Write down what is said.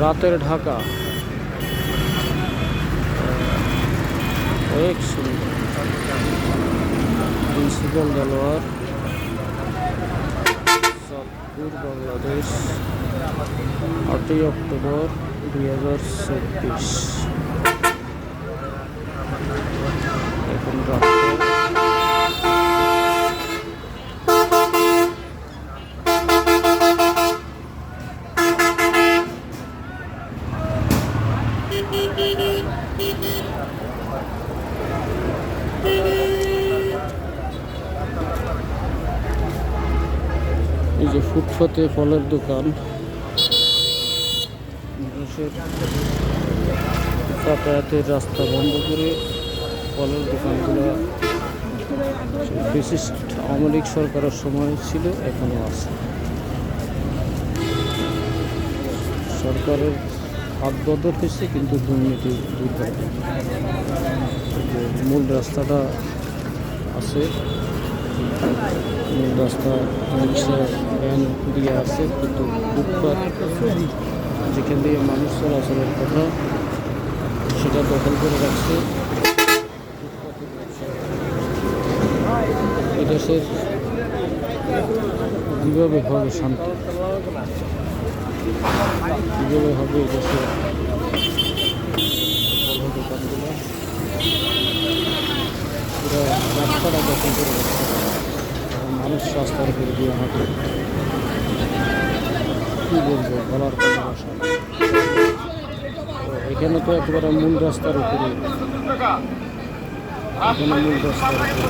रातर ढाका। एक सुंदर। प्रिंसिपल दलवार सातपुर बांग्लादेश आठ अक्टोबर दुहजार छब्बीस এই যে ফুটপাতে ফলের দোকান। যাতায়াতের রাস্তা বন্ধ করে ফলের দোকানগুলো বিশিষ্ট আওয়ামী সরকারের সময় ছিল এখনও আছে। সরকারের বদল হয়েছে, কিন্তু দুর্নীতি মূল রাস্তাটা আছে, মূল রাস্তা রিক্সা, ভ্যান দিয়ে আছে, কিন্তু যেখান দিয়ে মানুষ চলাচলের কথা, সেটা দখল করে রাখছে। এদেশের কীভাবে হবে শান্তি। কীভাবে হবে দেশে। রাস্তাটা দখল করে মানুষ রাস্তার উপরে দিয়ে হাঁটে। কী বলব, বলার কোনো আশা এখানে তো একেবারে মূল রাস্তার উপরে। এখানে মূল রাস্তার উপরে।